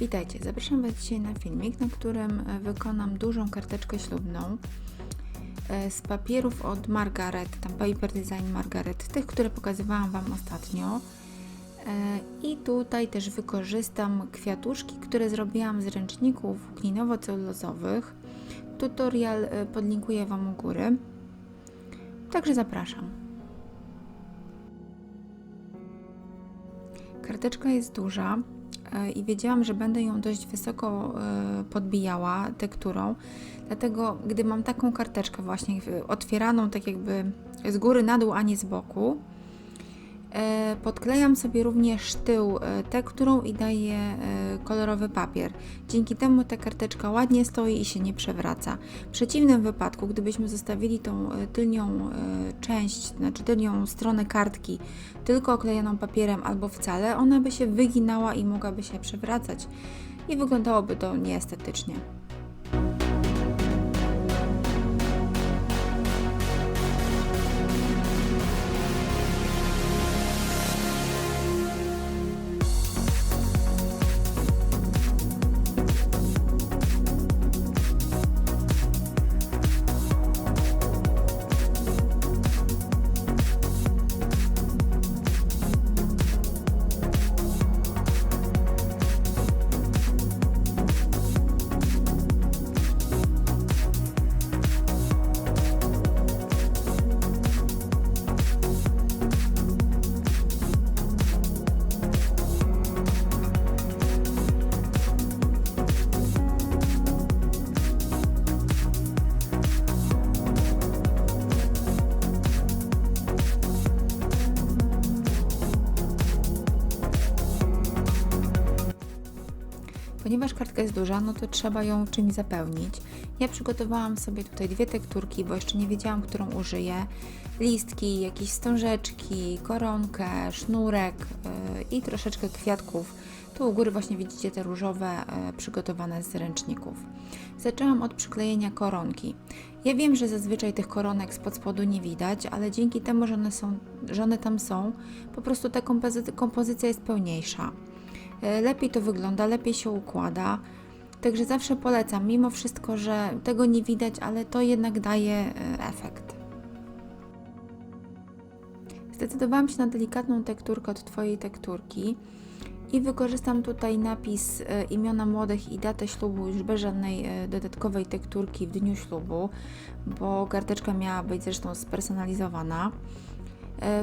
Witajcie, zapraszam Was dzisiaj na filmik, na którym e, wykonam dużą karteczkę ślubną e, z papierów od Margaret, tam Paper Design Margaret, tych, które pokazywałam Wam ostatnio. E, I tutaj też wykorzystam kwiatuszki, które zrobiłam z ręczników włókninowo-celulozowych. Tutorial podlinkuję Wam u góry. Także zapraszam. Karteczka jest duża i wiedziałam, że będę ją dość wysoko e, podbijała tekturą. Dlatego, gdy mam taką karteczkę właśnie otwieraną tak jakby z góry na dół, a nie z boku, e, podklejam sobie również tył e, tekturą i daję e, kolorowy papier. Dzięki temu ta karteczka ładnie stoi i się nie przewraca. W przeciwnym wypadku, gdybyśmy zostawili tą e, tylnią e, część, znaczy tylnią stronę kartki tylko oklejoną papierem albo wcale, ona by się wyginała i mogłaby się przewracać i wyglądałoby to nieestetycznie. Ponieważ kartka jest duża, no to trzeba ją czymś zapełnić. Ja przygotowałam sobie tutaj dwie tekturki, bo jeszcze nie wiedziałam, którą użyję. Listki, jakieś wstążeczki, koronkę, sznurek yy, i troszeczkę kwiatków. Tu u góry właśnie widzicie te różowe, yy, przygotowane z ręczników. Zaczęłam od przyklejenia koronki. Ja wiem, że zazwyczaj tych koronek spod spodu nie widać, ale dzięki temu, że one, są, że one tam są, po prostu ta kompozy- kompozycja jest pełniejsza. E, lepiej to wygląda, lepiej się układa. Także zawsze polecam, mimo wszystko, że tego nie widać, ale to jednak daje e, efekt. Zdecydowałam się na delikatną tekturkę od Twojej tekturki i wykorzystam tutaj napis e, imiona młodych i datę ślubu już bez żadnej dodatkowej tekturki w dniu ślubu, bo karteczka miała być zresztą spersonalizowana.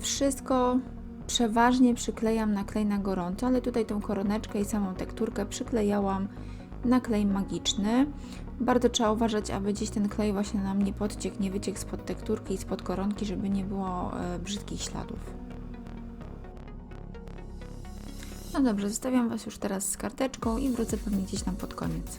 Wszystko przeważnie przyklejam na klej na gorąco, ale tutaj tą koroneczkę i samą tekturkę przyklejałam na klej magiczny. Bardzo trzeba uważać, aby gdzieś ten klej właśnie nam nie podciekł, nie wyciekł spod tekturki i spod koronki, żeby nie było e, brzydkich śladów. No dobrze, zostawiam Was już teraz z karteczką i wrócę pewnie gdzieś tam pod koniec.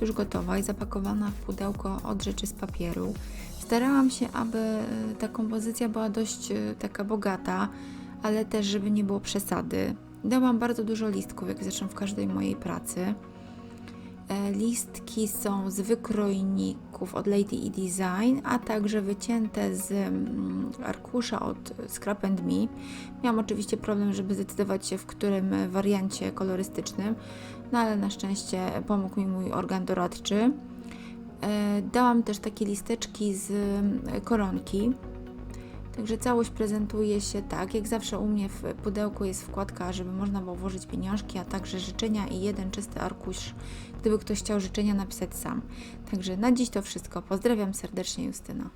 Jest już gotowa i zapakowana w pudełko od rzeczy z papieru. Starałam się, aby e, ta kompozycja była dość e, taka bogata, ale też, żeby nie było przesady. Dałam bardzo dużo listków, jak zresztą w każdej mojej pracy. E, Listki są z wykrojników od Lady E Design, a także wycięte z mm, arkusza od Scrap and Me. Miałam oczywiście problem, żeby zdecydować się, w którym wariancie kolorystycznym, no ale na szczęście pomógł mi mój organ doradczy. E, Dałam też takie listeczki z mm, koronki. Także całość prezentuje się tak, jak zawsze u mnie w pudełku jest wkładka, żeby można było włożyć pieniążki, a także życzenia i jeden czysty arkusz, gdyby ktoś chciał życzenia napisać sam. Także na dziś to wszystko. Pozdrawiam serdecznie Justyna.